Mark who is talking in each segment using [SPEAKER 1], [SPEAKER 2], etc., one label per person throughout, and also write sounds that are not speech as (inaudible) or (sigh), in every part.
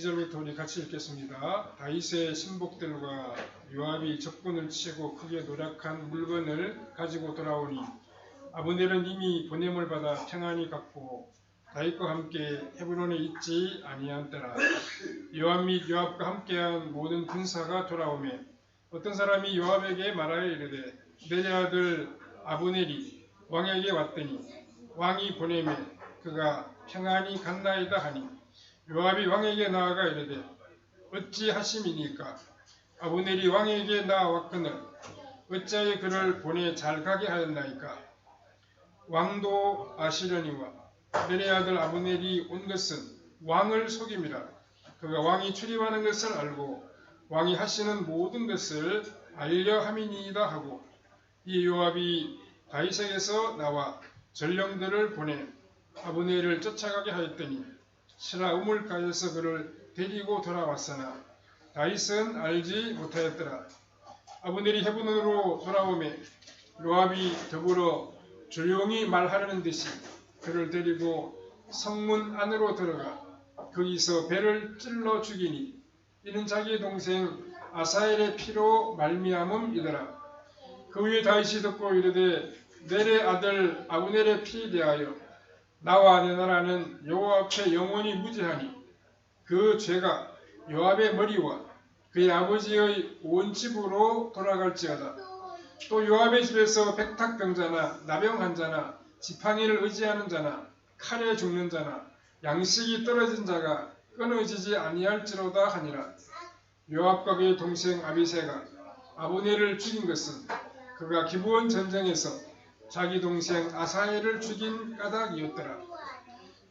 [SPEAKER 1] 이절부터 우리 같이 읽겠습니다. 다윗의 신복들과 요압이 적군을 치고 크게 노력한 물건을 가지고 돌아오니 아브넬은 이미 보냄을 받아 평안히 갔고 다윗과 함께 헤브론에 있지 아니한 때라 요압 및 요압과 함께한 모든 군사가 돌아오매 어떤 사람이 요압에게 말하여 이르되 내 아들 아브넬이 왕에게 왔더니 왕이 보내매 그가 평안히 갔나이다 하니 요압이 왕에게 나아가 이르되 어찌 하심이니까? 아브넬이 왕에게 나아왔거늘 어찌하여 그를 보내 잘 가게 하였나이까? 왕도 아시려니와 내내 아들 아브넬이 온 것은 왕을 속임이라. 그가 왕이 출입하는 것을 알고 왕이 하시는 모든 것을 알려 함이니이다 하고 이 요압이 다윗에게서 나와 전령들을 보내 아브넬을 쫓아가게 하였더니 신라 우물가에서 그를 데리고 돌아왔으나 다윗은 알지 못하였더라. 아브넬이 헤브론으로 돌아오매 요압이 더불어 조용히 말하려는 듯이 그를 데리고 성문 안으로 들어가 거기서 배를 찔러 죽이니 이는 자기 동생 아사엘의 피로 말미암음이더라. 그 후에 다윗이 듣고 이르되 넬의 아들 아브넬의 피에 대하여 나와 내 나라는 여호와 앞에 영원히 무죄하니 그 죄가 요압의 머리와 그의 아버지의 온 집으로 돌아갈지어다. 또 요압의 집에서 백탁병자나 나병 자나 지팡이를 의지하는 자나 칼에 죽는 자나 양식이 떨어진 자가 끊어지지 아니할지로다 하니라. 요압과 그의 동생 아비세가 아브넬을 죽인 것은 그가 기브온 전쟁에서 자기 동생 아사엘을 죽인 까닭이었더라.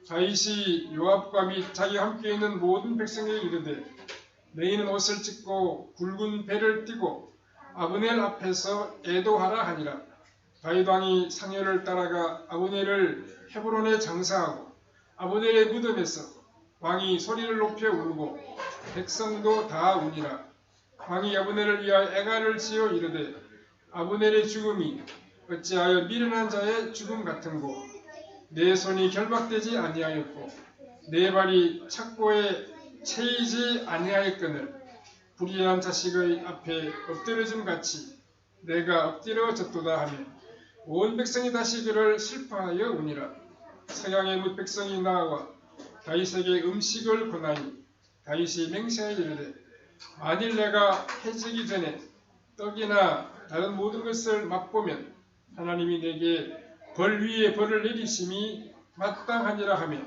[SPEAKER 1] 다윗이 요압과 및 자기 함께 있는 모든 백성에게 이르되 너희는 옷을 찢고 굵은 배를 띠고 아브넬 앞에서 애도하라 하니라. 다윗 왕이 상여를 따라가 아브넬을 헤브론에 장사하고 아브넬의 무덤에서 왕이 소리를 높여 울고 백성도 다 우니라. 왕이 아브넬을 위하여 애가를 지어 이르되 아브넬의 죽음이 어찌하여 미련한 자의 죽음 같은고 내 손이 결박되지 아니하였고 내 발이 착고에 채이지 아니하였거늘 불의한 자식의 앞에 엎드려짐 같이 내가 엎드려졌도다 하며 온 백성이 다시 그를 슬퍼하여 우니라. 서양의 뭇 백성이 나와 다윗에게 음식을 권하니 다윗이 맹세하여 이르되 만일 내가 해지기 전에 떡이나 다른 모든 것을 맛보면 하나님이 내게 벌 위에 벌을 내리심이 마땅하니라 하며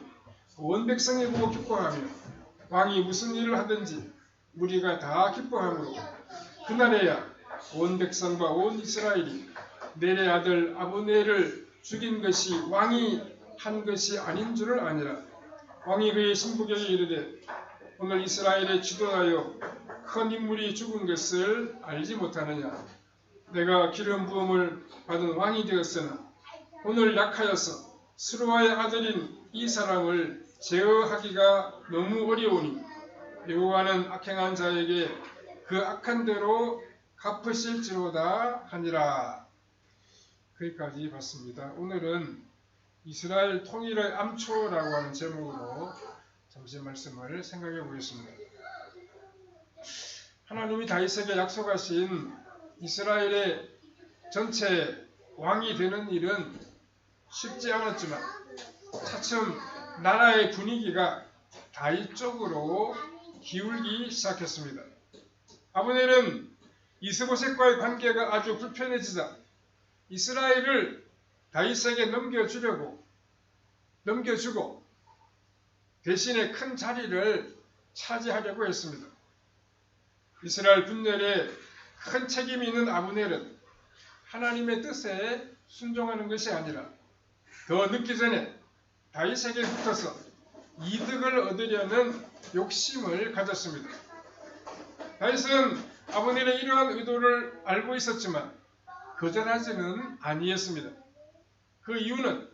[SPEAKER 1] 온 백성이 보고 기뻐하며 왕이 무슨 일을 하든지 우리가 다 기뻐하므로 그날에야 온 백성과 온 이스라엘이 내의 아들 아브넬을 죽인 것이 왕이 한 것이 아닌 줄을 아니라 왕이 그의 신부에게 이르되 오늘 이스라엘에 지도하여 큰 인물이 죽은 것을 알지 못하느냐 내가 기름 부음을 받은 왕이 되었으나 오늘 약하여서 스루아의 아들인 이 사람을 제어하기가 너무 어려우니 여호와는 악행한 자에게 그 악한 대로 갚으실지로다 하니라. 거기까지 봤습니다. 오늘은 이스라엘 통일의 암초라고 하는 제목으로 잠시 말씀을 생각해 보겠습니다. 하나님이 다윗에게 약속하신 이스라엘의 전체 왕이 되는 일은 쉽지 않았지만 차츰 나라의 분위기가 다윗 쪽으로 기울기 시작했습니다. 아브넬은 이스보셋과의 관계가 아주 불편해지자 이스라엘을 다윗에게 넘겨주려고 넘겨주고 대신에 큰 자리를 차지하려고 했습니다. 이스라엘 분열에 큰 책임이 있는 아브넬은 하나님의 뜻에 순종하는 것이 아니라 더 늦기 전에 다윗에게 붙어서 이득을 얻으려는 욕심을 가졌습니다. 다윗은 아브넬의 이러한 의도를 알고 있었지만 거절하지는 아니했습니다. 그 이유는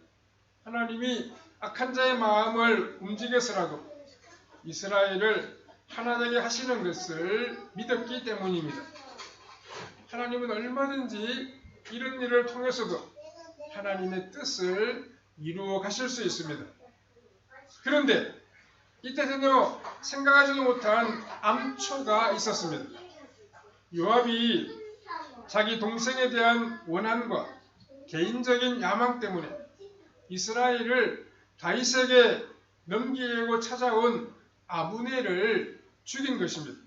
[SPEAKER 1] 하나님이 악한 자의 마음을 움직여서라도 이스라엘을 하나 되게 하시는 것을 믿었기 때문입니다. 하나님은 얼마든지 이런 일을 통해서도 하나님의 뜻을 이루어 가실 수 있습니다. 그런데 이때 전혀 생각하지도 못한 암초가 있었습니다. 요압이 자기 동생에 대한 원한과 개인적인 야망 때문에 이스라엘을 다윗에게 넘기려고 찾아온 아브네를 죽인 것입니다.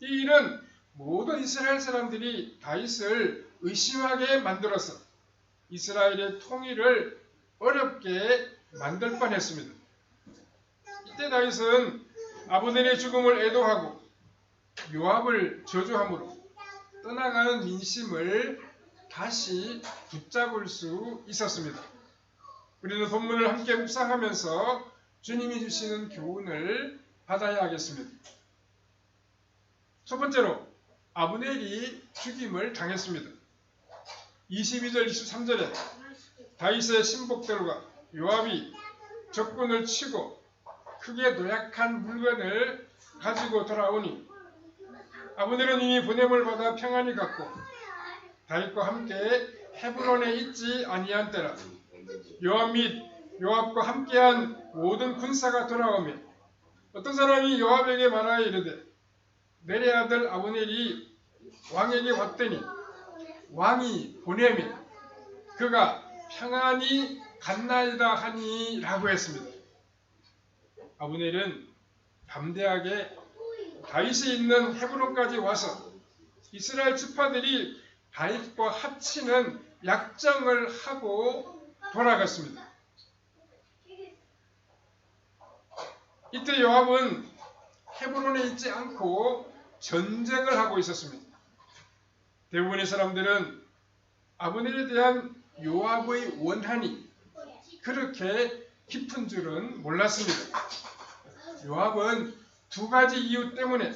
[SPEAKER 1] 이 일은 모든 이스라엘 사람들이 다윗을 의심하게 만들어서 이스라엘의 통일을 어렵게 만들 뻔했습니다. 이때 다윗은 아브넬의 죽음을 애도하고 요압을 저주함으로 떠나가는 민심을 다시 붙잡을 수 있었습니다. 우리는 본문을 함께 묵상하면서 주님이 주시는 교훈을 받아야 하겠습니다. 첫 번째로 아브넬이 죽임을 당했습니다. 22절 23절에 다윗의 신복들과 요압이 적군을 치고 크게 노약한 물건을 가지고 돌아오니 아브넬은 이미 보냄을 받아 평안히 갔고 다윗과 함께 헤브론에 있지 아니한 때라 요압 및 요압과 함께한 모든 군사가 돌아오며 어떤 사람이 요압에게 말하여 이르되 내레 아들 아브넬이 왕에게 왔더니 왕이 보내며 그가 평안히 갔나이다 하니라고 했습니다. 아브넬은 담대하게 다윗이 있는 헤브론까지 와서 이스라엘 지파들이 다윗과 합치는 약정을 하고 돌아갔습니다. 이때 요압은 헤브론에 있지 않고 전쟁을 하고 있었습니다. 대부분의 사람들은 아브넬에 대한 요압의 원한이 그렇게 깊은 줄은 몰랐습니다. 요압은 두 가지 이유 때문에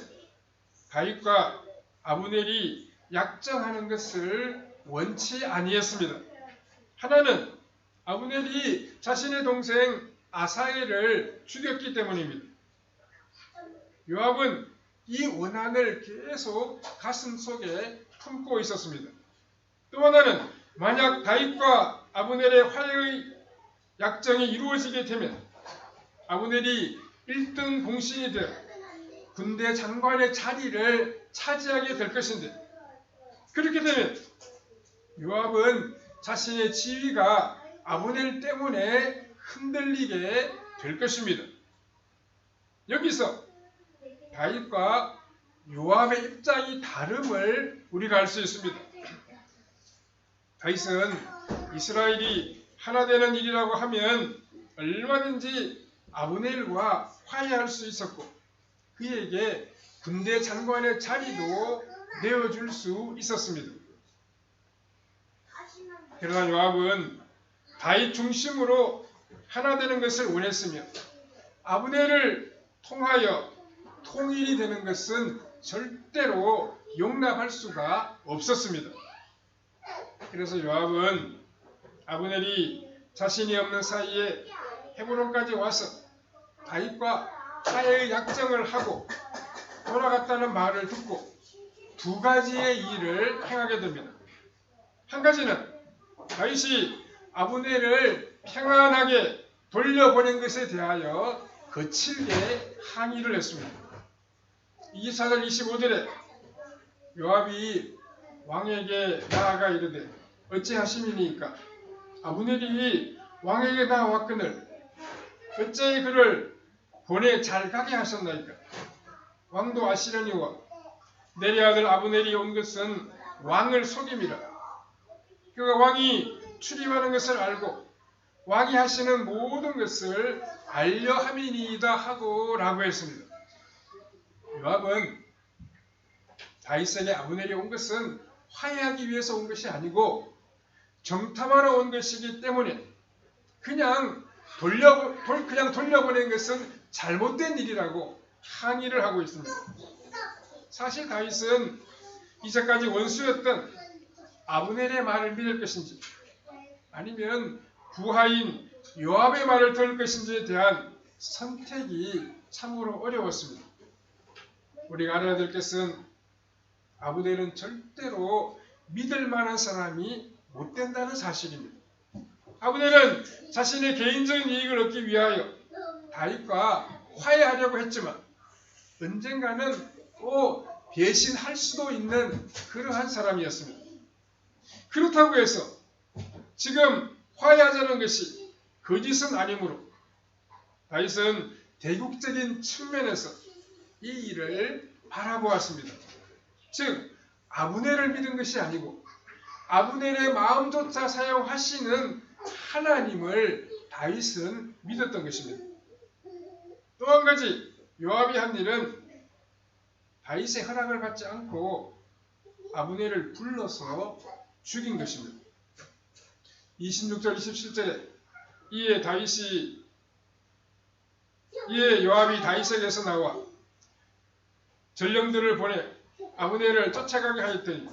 [SPEAKER 1] 다윗과 아브넬이 약정하는 것을 원치 아니했습니다. 하나는 아브넬이 자신의 동생 아사엘을 죽였기 때문입니다. 요압은 이 원한을 계속 가슴 속에 품고 있었습니다. 또 하나는 만약 다윗과 아브넬의 화해의 약정이 이루어지게 되면 아브넬이 1등 공신이 되어 군대 장관의 자리를 차지하게 될 것인데 그렇게 되면 요압은 자신의 지위가 아브넬 때문에 흔들리게 될 것입니다. 여기서 다윗과 요압의 입장이 다름을 우리가 알 수 있습니다. 다윗은 이스라엘이 하나 되는 일이라고 하면 얼마든지 아브넬과 화해할 수 있었고 그에게 군대 장관의 자리도 내어줄 수 있었습니다. 그러나 요압은 다윗 중심으로 하나 되는 것을 원했으며 아브넬을 통하여 통일이 되는 것은 절대로 용납할 수가 없었습니다. 그래서 요압은 아브넬이 자신이 없는 사이에 헤브론까지 와서 다윗과 화해의 약정을 하고 돌아갔다는 말을 듣고 두 가지의 일을 행하게 됩니다. 한 가지는 다윗이 아브넬을 평안하게 돌려보낸 것에 대하여 거칠게 항의를 했습니다. 24절 25절에 요압이 왕에게 나아가 이르되 어찌하심이니까? 아브넬이 왕에게 나왔거늘 어째 그를 보내 잘 가게 하셨나이까? 왕도 아시려니와 내리 아들 아브넬이 온 것은 왕을 속임이라. 그가 왕이 출입하는 것을 알고 왕이 하시는 모든 것을 알려 함이니이다 하고 라고 했습니다. 요압은 다윗에게 아브넬이 온 것은 화해하기 위해서 온 것이 아니고 정탐하러 온 것이기 때문에 그냥 돌려 그냥 돌려보낸 것은 잘못된 일이라고 항의를 하고 있습니다. 사실 다윗은 이제까지 원수였던 아브넬의 말을 믿을 것인지 아니면 부하인 요압의 말을 들을 것인지에 대한 선택이 참으로 어려웠습니다. 우리가 알아야 될 것은 아브넬은 절대로 믿을 만한 사람이 못 된다는 사실입니다. 아브넬은 자신의 개인적인 이익을 얻기 위하여 다윗과 화해하려고 했지만 언젠가는 또 배신할 수도 있는 그러한 사람이었습니다. 그렇다고 해서 지금 화해하자는 것이 거짓은 아니므로 다윗은 대국적인 측면에서 이 일을 바라보았습니다. 즉 아브넬을 믿은 것이 아니고 아브넬의 마음조차 사용하시는 하나님을 다윗은 믿었던 것입니다. 또 한 가지 요압이 한 일은 다윗의 허락을 받지 않고 아브넬을 불러서 죽인 것입니다. 26절 27절에 이에 다윗이 이에 요압이 다윗에게서 나와 전령들을 보내 아브넬을 쫓아가게 하였더니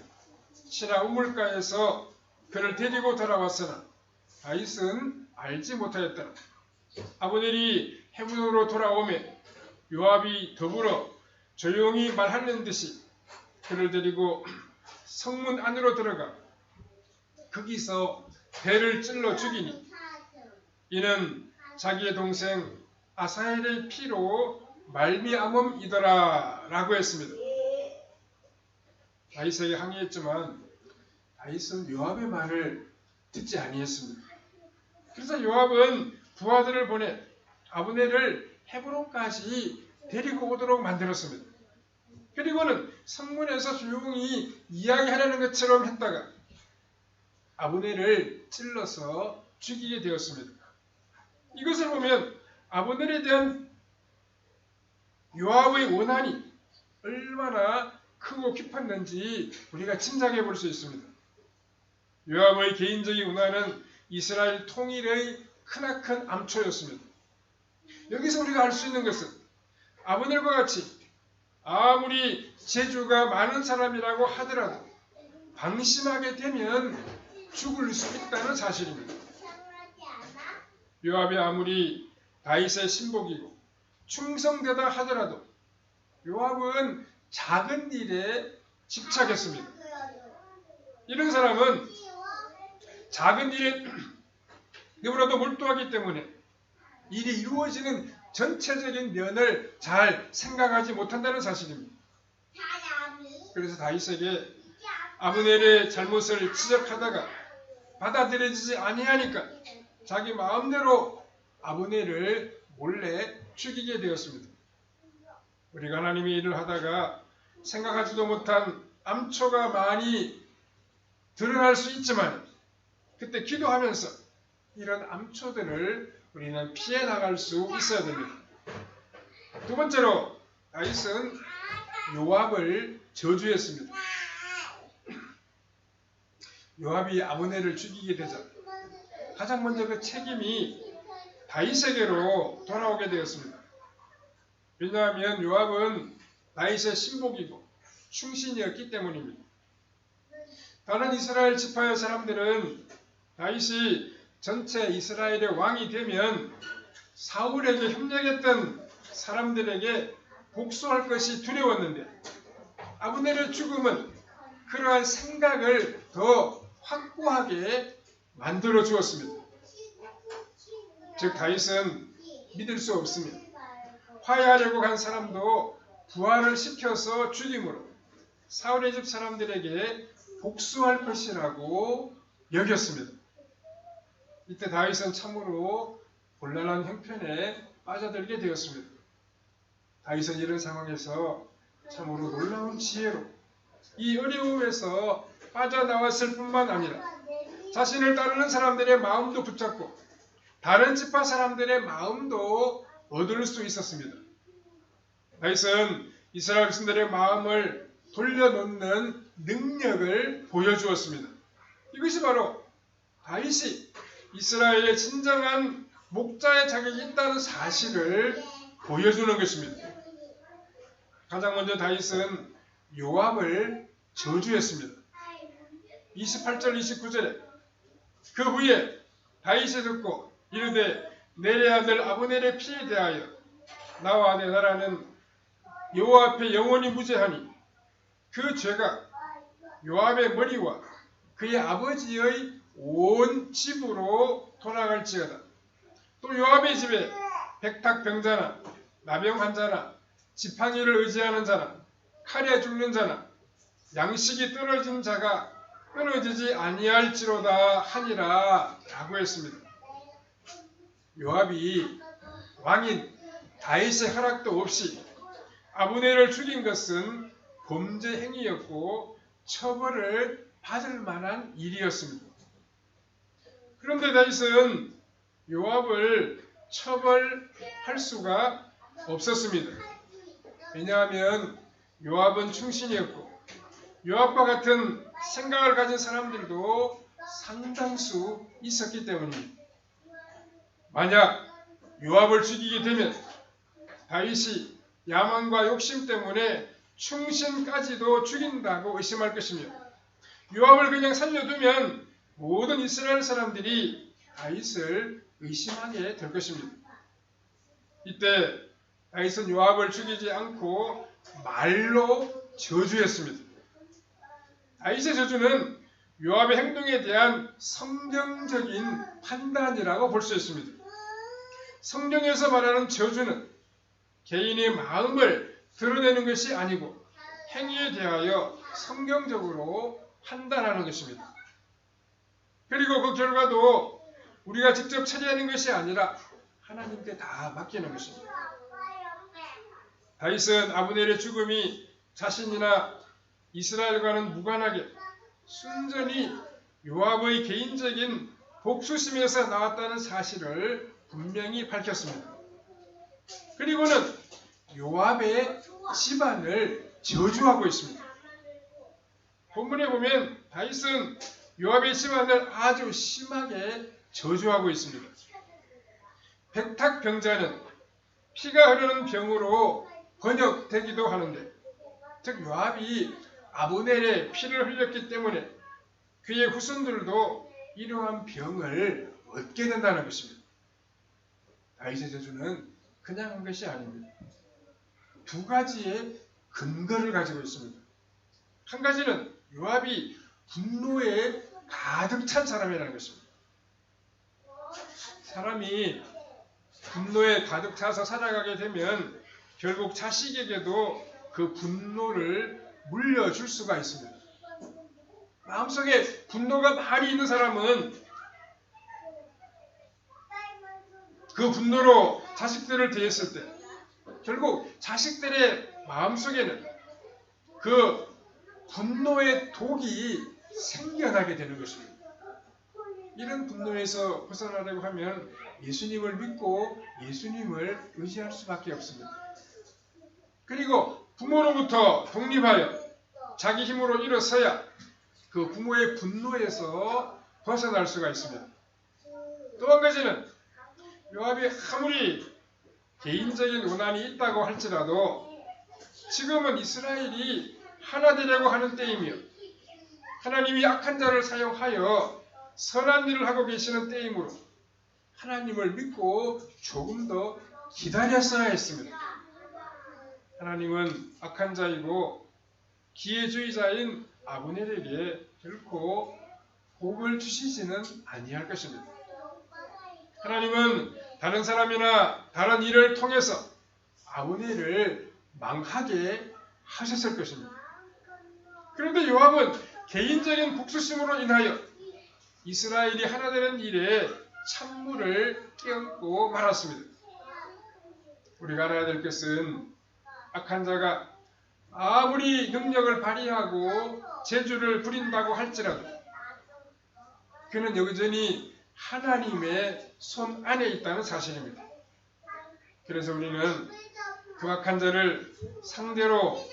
[SPEAKER 1] 신하 우물가에서 그를 데리고 돌아왔으나 다윗은 알지 못하였더라. 아브넬이 헤브론으로 돌아오매 요압이 더불어 조용히 말하는 듯이 그를 데리고 성문 안으로 들어가 거기서 배를 찔러 죽이니 이는 자기의 동생 아사엘의 피로 말미암음이더라 라고 했습니다. 다윗에게 항의했지만 다윗은 요압의 말을 듣지 아니했습니다. 그래서 요압은 부하들을 보내 아브넬을 헤브론까지 데리고 오도록 만들었습니다. 그리고는 성문에서 조용히 이야기하려는 것처럼 했다가 아브넬을 찔러서 죽이게 되었습니다. 이것을 보면 아브넬에 대한 요압의 원한이 얼마나 크고 깊었는지 우리가 짐작해 볼 수 있습니다. 요압의 개인적인 원한은 이스라엘 통일의 크나큰 암초였습니다. 여기서 우리가 알 수 있는 것은 아브넬과 같이 아무리 재주가 많은 사람이라고 하더라도 방심하게 되면 죽을 수 있다는 사실입니다. 요압이 아무리 다윗의 신복이고 충성되다 하더라도 요압은 작은 일에 집착했습니다. 이런 사람은 작은 일에 (clears throat) 너무나도 몰두하기 때문에 일이 이루어지는 전체적인 면을 잘 생각하지 못한다는 사실입니다. 그래서 다윗에게 아브넬의 잘못을 지적하다가 받아들여지지 아니하니까 자기 마음대로 아브넬을 몰래 죽이게 되었습니다. 우리가 하나님의 일을 하다가 생각하지도 못한 암초가 많이 드러날 수 있지만 그때 기도하면서 이런 암초들을 우리는 피해 나갈 수 있어야 됩니다. 두 번째로 다윗은 요압을 저주했습니다. 요압이 아브넬을 죽이게 되자 가장 먼저 그 책임이 다윗에게로 돌아오게 되었습니다. 왜냐하면 요압은 다윗의 신복이고 충신이었기 때문입니다. 다른 이스라엘 지파의 사람들은 다윗이 전체 이스라엘의 왕이 되면 사울에게 협력했던 사람들에게 복수할 것이 두려웠는데 아브넬의 죽음은 그러한 생각을 더 확고하게 만들어 주었습니다. 즉 다윗은 믿을 수 없으며 화해하려고 간 사람도 부활을 시켜서 죽임으로 사울의 집 사람들에게 복수할 것이라고 여겼습니다. 이때 다윗은 참으로 곤란한 형편에 빠져들게 되었습니다. 다윗은 이런 상황에서 참으로 놀라운 지혜로 이 어려움에서 빠져나왔을 뿐만 아니라 자신을 따르는 사람들의 마음도 붙잡고 다른 지파 사람들의 마음도 얻을 수 있었습니다. 다윗은 이스라엘 백성들의 마음을 돌려놓는 능력을 보여주었습니다. 이것이 바로 다윗이 이스라엘의 진정한 목자의 자격이 있다는 사실을 보여주는 것입니다. 가장 먼저 다윗은 요압을 저주했습니다. 28절 29절에 그 후에 다윗이 듣고 이르되 내레 아들 아브넬의 피에 대하여 나와 내 나라는 여호와 앞에 영원히 무죄하니 그 죄가 요압의 머리와 그의 아버지의 온 집으로 돌아갈지어다. 또 요압의 집에 백탁병자나 나병 환자나 지팡이를 의지하는 자나 칼에 죽는 자나 양식이 떨어진 자가 끊어지지 아니할지로다 하니라 라고 했습니다. 요압이 왕인 다윗의 허락도 없이 아브네를 죽인 것은 범죄 행위였고 처벌을 받을 만한 일이었습니다. 그런데 다윗은 요압을 처벌할 수가 없었습니다. 왜냐하면 요압은 충신이었고 요압과 같은 생각을 가진 사람들도 상당수 있었기 때문입니다. 만약 요압을 죽이게 되면 다윗이 야망과 욕심 때문에 충신까지도 죽인다고 의심할 것이며 요압을 그냥 살려두면 모든 이스라엘 사람들이 다윗을 의심하게 될 것입니다. 이때 다윗은 요압을 죽이지 않고 말로 저주했습니다. 다윗의 저주는 요압의 행동에 대한 성경적인 판단이라고 볼 수 있습니다. 성경에서 말하는 저주는 개인의 마음을 드러내는 것이 아니고 행위에 대하여 성경적으로 판단하는 것입니다. 그리고 그 결과도 우리가 직접 처리하는 것이 아니라 하나님께 다 맡기는 것입니다. 다윗은 아브넬의 죽음이 자신이나 이스라엘과는 무관하게 순전히 요압의 개인적인 복수심에서 나왔다는 사실을 분명히 밝혔습니다. 그리고는 요압의 집안을 저주하고 있습니다. 본문에 보면 다윗은 요압의 집안을 아주 심하게 저주하고 있습니다. 백탁병자는 피가 흐르는 병으로 번역되기도 하는데 즉 요압이 아브넬의 피를 흘렸기 때문에 그의 후손들도 이러한 병을 얻게 된다는 것입니다. 다윗의 저주는 그냥 한 것이 아닙니다. 두 가지의 근거를 가지고 있습니다. 한 가지는 요압이 분노에 가득 찬 사람이라는 것입니다. 사람이 분노에 가득 차서 살아가게 되면 결국 자식에게도 그 분노를 물려줄 수가 있습니다. 마음속에 분노가 많이 있는 사람은 그 분노로 자식들을 대했을 때 결국 자식들의 마음속에는 그 분노의 독이 생겨나게 되는 것입니다. 이런 분노에서 벗어나려고 하면 예수님을 믿고 예수님을 의지할 수밖에 없습니다. 그리고 부모로부터 독립하여 자기 힘으로 일어서야 그 부모의 분노에서 벗어날 수가 있습니다. 또 한 가지는 요압이 아무리 개인적인 원한이 있다고 할지라도 지금은 이스라엘이 하나 되려고 하는 때이며 하나님이 악한 자를 사용하여 선한 일을 하고 계시는 때이므로 하나님을 믿고 조금 더 기다렸어야 했습니다. 하나님은 악한 자이고 기회주의자인 아브넬에게 결코 복을 주시지는 아니할 것입니다. 하나님은 다른 사람이나 다른 일을 통해서 아브넬을 망하게 하셨을 것입니다. 그런데 요압은 개인적인 복수심으로 인하여 이스라엘이 하나 되는 일에 찬물을 끼얹고 말았습니다. 우리가 알아야 될 것은 악한 자가 아무리 능력을 발휘하고 재주를 부린다고 할지라도 그는 여전히 하나님의 손 안에 있다는 사실입니다. 그래서 우리는 그 악한 자를 상대로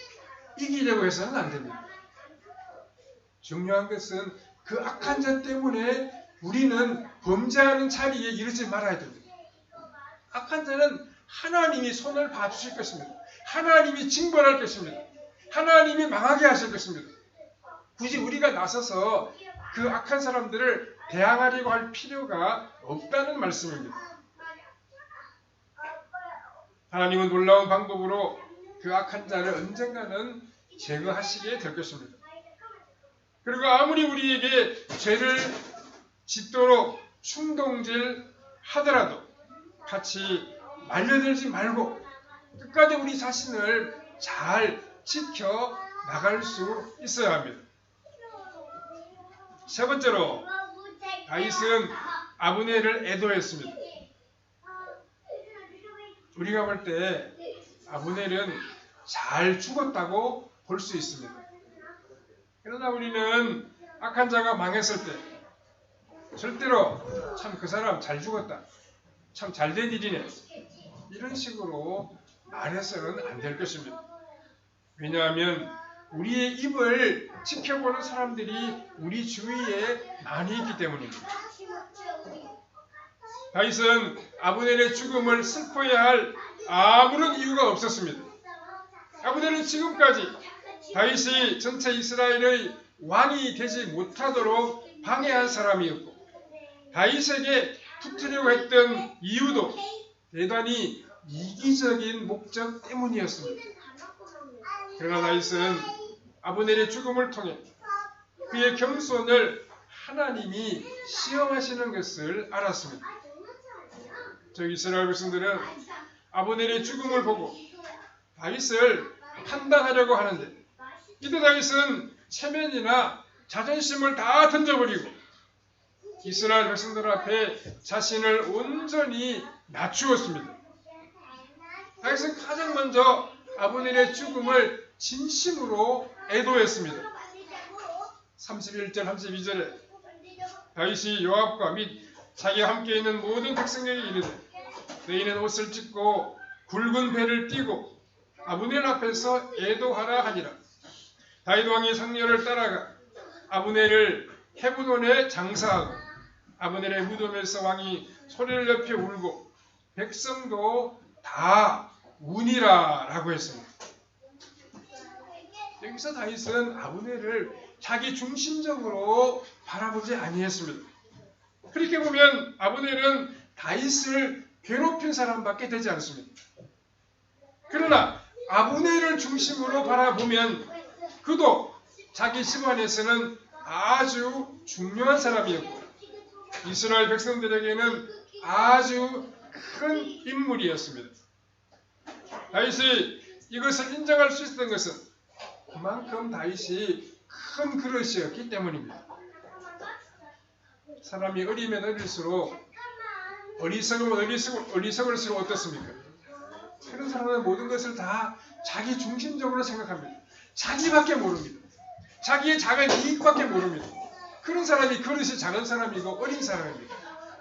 [SPEAKER 1] 이기려고 해서는 안 됩니다. 중요한 것은 그 악한 자 때문에 우리는 범죄하는 자리에 이르지 말아야 됩니다. 악한 자는 하나님이 손을 봐주실 것입니다. 하나님이 징벌할 것입니다. 하나님이 망하게 하실 것입니다. 굳이 우리가 나서서 그 악한 사람들을 대항하려고 할 필요가 없다는 말씀입니다. 하나님은 놀라운 방법으로 그 악한 자를 언젠가는 제거하시게 될 것입니다. 그리고 아무리 우리에게 죄를 짓도록 충동질 하더라도 같이 말려들지 말고 끝까지 우리 자신을 잘 지켜 나갈 수 있어야 합니다. 세 번째로 다윗은 아브넬을 애도했습니다. 우리가 볼 때 아브넬은 잘 죽었다고 볼 수 있습니다. 그러나 우리는 악한 자가 망했을 때 절대로 참 그 사람 잘 죽었다. 참 잘 된 일이네. 이런 식으로 말해서는 안 될 것입니다. 왜냐하면 우리의 입을 지켜보는 사람들이 우리 주위에 많이 있기 때문입니다. 다윗은 아브넬의 죽음을 슬퍼해야 할 아무런 이유가 없었습니다. 아브넬은 지금까지 다윗이 전체 이스라엘의 왕이 되지 못하도록 방해한 사람이었고 다윗에게 붙으려고 했던 이유도 대단히 이기적인 목적 때문이었습니다. 그러나 다윗은 아브넬의 죽음을 통해 그의 겸손을 하나님이 시험하시는 것을 알았습니다. 저 이스라엘 백성들은 아브넬의 죽음을 보고 다윗을 판단하려고 하는데 이때 다윗은 체면이나 자존심을 다 던져버리고 이스라엘 백성들 앞에 자신을 온전히 낮추었습니다. 다윗은 가장 먼저 아브넬의 죽음을 진심으로 애도했습니다. 31절 32절에 다윗이 요압과 및 자기와 함께 있는 모든 백성에게 이르되 너희는 옷을 찢고 굵은 배를 띠고 아브넬 앞에서 애도하라 하니라. 다윗 왕이 상녀를 따라가 아브넬을 헤브론에 장사하고 아브넬의 무덤에서 왕이 소리를 높여 울고 백성도 다 운이라라고 했습니다. 여기서 다윗은 아브넬을 자기 중심적으로 바라보지 아니했습니다. 그렇게 보면 아브넬은 다윗을 괴롭힌 사람밖에 되지 않습니다. 그러나 아브넬을 중심으로 바라보면 그도 자기 집안에서는 아주 중요한 사람이었고 이스라엘 백성들에게는 아주 큰 인물이었습니다. 다윗이 이것을 인정할 수 있었던 것은 그만큼 다윗이 큰 그릇이었기 때문입니다. 사람이 어리면 어릴수록 어리석으면 어리석, 어리석을수록 어떻습니까? 그런 사람은 모든 것을 다 자기 중심적으로 생각합니다. 자기밖에 모릅니다. 자기의 작은 이익밖에 모릅니다. 그런 사람이 그릇이 작은 사람이고 어린 사람입니다.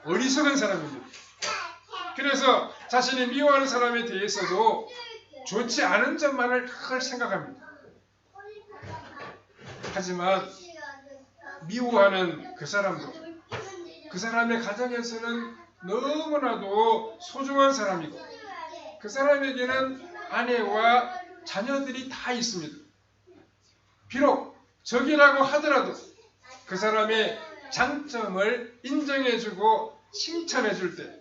[SPEAKER 1] 어리석은 사람입니다. 그래서 자신이 미워하는 사람에 대해서도 좋지 않은 점만을 늘 생각합니다. 하지만 미워하는 그 사람도 그 사람의 가정에서는 너무나도 소중한 사람이고 그 사람에게는 아내와 자녀들이 다 있습니다. 비록 적이라고 하더라도 그 사람의 장점을 인정해주고 칭찬해줄 때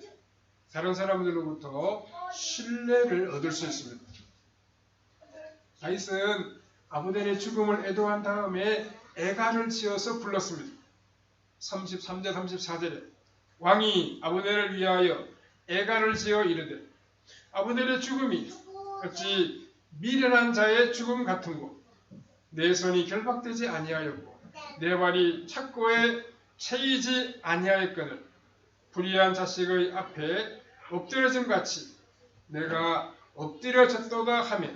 [SPEAKER 1] 다른 사람들로부터 신뢰를 얻을 수 있습니다. 다윗은 아브넬의 죽음을 애도한 다음에 애가를 지어서 불렀습니다. 33절 34절에 왕이 아브넬을 위하여 애가를 지어 이르되 아브넬의 죽음이 어찌 미련한 자의 죽음 같은 고 내 손이 결박되지 아니하였고 내 발이 착고에 채이지 아니하였거늘 불의한 자식의 앞에 엎드려짐 같이 내가 엎드려졌도다 하며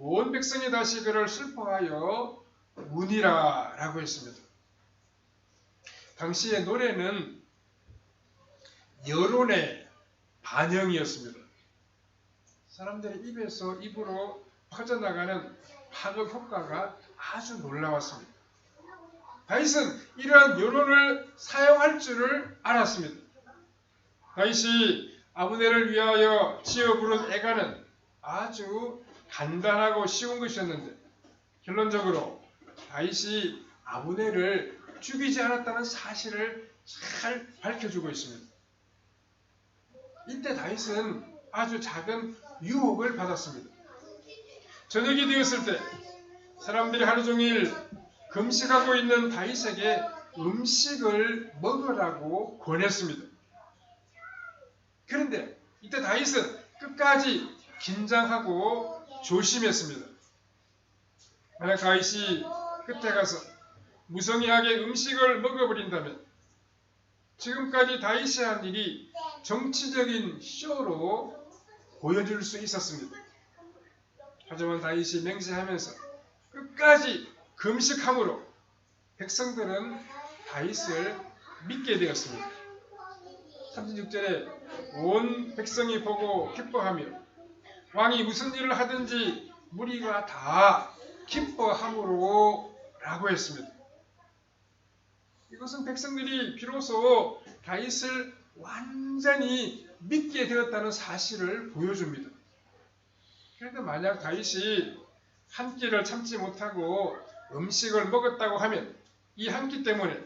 [SPEAKER 1] 온 백성이 다시 그를 슬퍼하여 운이라 라고 했습니다. 당시의 노래는 여론의 반영이었습니다. 사람들의 입에서 입으로 퍼져나가는 파급 효과가 아주 놀라웠습니다. 다윗은 이러한 여론을 사용할 줄을 알았습니다. 다윗이 아브넬을 위하여 지어 부른 애가는 아주 간단하고 쉬운 것이었는데 결론적으로 다윗이 아브넬을 죽이지 않았다는 사실을 잘 밝혀주고 있습니다. 이때 다윗은 아주 작은 유혹을 받았습니다. 저녁이 되었을 때 사람들이 하루 종일 금식하고 있는 다윗에게 음식을 먹으라고 권했습니다. 그런데 이때 다윗은 끝까지 긴장하고 조심했습니다. 만약 다윗이 끝에 가서 무성의하게 음식을 먹어버린다면 지금까지 다윗이 한 일이 정치적인 쇼로 보여줄 수 있었습니다. 하지만 다윗이 맹세하면서 끝까지 금식함으로 백성들은 다윗을 믿게 되었습니다. 36절에 온 백성이 보고 기뻐하며 왕이 무슨 일을 하든지 무리가 다 기뻐함으로 라고 했습니다. 이것은 백성들이 비로소 다윗을 완전히 믿게 되었다는 사실을 보여줍니다. 그런데 만약 다윗이 한 끼를 참지 못하고 음식을 먹었다고 하면 이 한 끼 때문에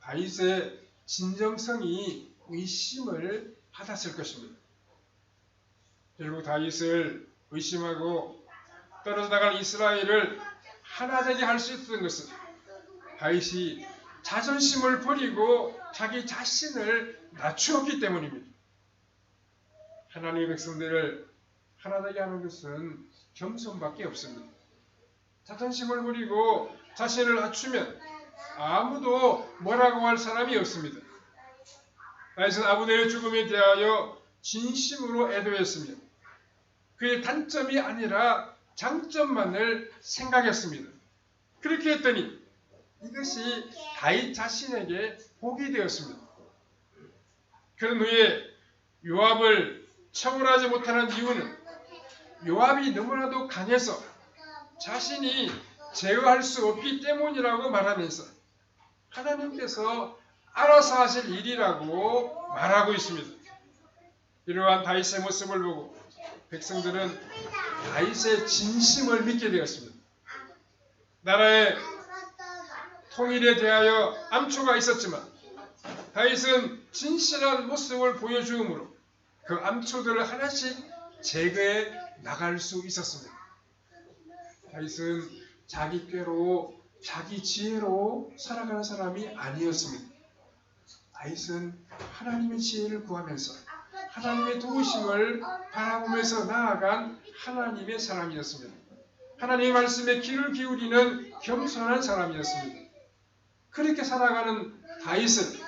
[SPEAKER 1] 다윗의 진정성이 의심을 받았을 것입니다. 결국 다윗을 의심하고 떨어져 나갈 이스라엘을 하나 되게 할 수 있었던 것은 다윗이 자존심을 버리고 자기 자신을 낮추었기 때문입니다. 하나님의 백성들을 하나 되게 하는 것은 겸손밖에 없습니다. 자존심을 버리고 자신을 낮추면 아무도 뭐라고 할 사람이 없습니다. 다윗은 아브넬의 죽음에 대하여 진심으로 애도했으며 그의 단점이 아니라 장점만을 생각했습니다. 그렇게 했더니 이것이 다윗 자신에게 복이 되었습니다. 그런 후에 요압을 처벌하지 못하는 이유는 요압이 너무나도 강해서 자신이 제어할 수 없기 때문이라고 말하면서 하나님께서 알아서 하실 일이라고 말하고 있습니다. 이러한 다윗의 모습을 보고 백성들은 다윗의 진심을 믿게 되었습니다. 나라의 통일에 대하여 암초가 있었지만 다윗은 진실한 모습을 보여주므로 그 암초들을 하나씩 제거해 나갈 수 있었습니다. 다윗은 자기 꾀로 자기 지혜로 살아가는 사람이 아니었습니다. 다윗은 하나님의 지혜를 구하면서 하나님의 도우심을 바라보면서 나아간 하나님의 사람이었습니다. 하나님의 말씀에 귀를 기울이는 겸손한 사람이었습니다. 그렇게 살아가는 다윗은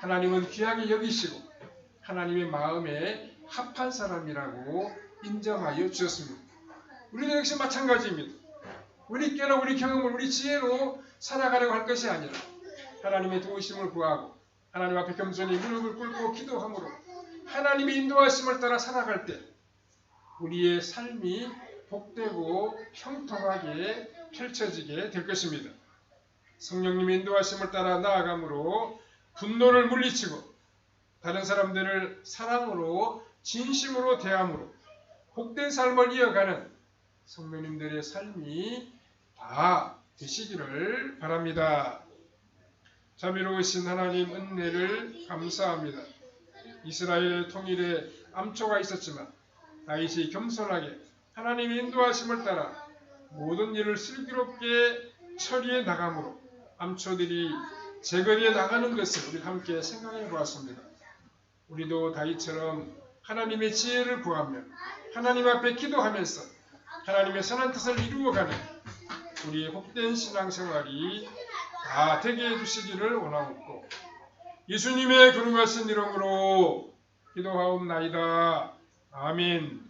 [SPEAKER 1] 하나님은 귀하게 여기시고 하나님의 마음에 합한 사람이라고 인정하여 주셨습니다. 우리도 역시 마찬가지입니다. 우리 깨로 우리 경험을 우리 지혜로 살아가려고 할 것이 아니라 하나님의 도우심을 구하고 하나님 앞에 겸손히 무릎을 꿇고 기도함으로 하나님의 인도하심을 따라 살아갈 때 우리의 삶이 복되고 형통하게 펼쳐지게 될 것입니다. 성령님의 인도하심을 따라 나아감으로 분노를 물리치고 다른 사람들을 사랑으로 진심으로 대함으로 복된 삶을 이어가는 성도님들의 삶이 다 되시기를 바랍니다. 자비로우신 하나님 은혜를 감사합니다. 이스라엘 통일에 암초가 있었지만 다윗이 겸손하게 하나님의 인도하심을 따라 모든 일을 슬기롭게 처리해 나감으로 암초들이 제거되어 나가는 것을 우리 함께 생각해 보았습니다. 우리도 다윗처럼 하나님의 지혜를 구하며 하나님 앞에 기도하면서 하나님의 선한 뜻을 이루어가는 우리의 복된 신앙생활이 다 되게 해주시기를 원하옵고 예수님의 거룩하신 이름으로 기도하옵나이다. 아멘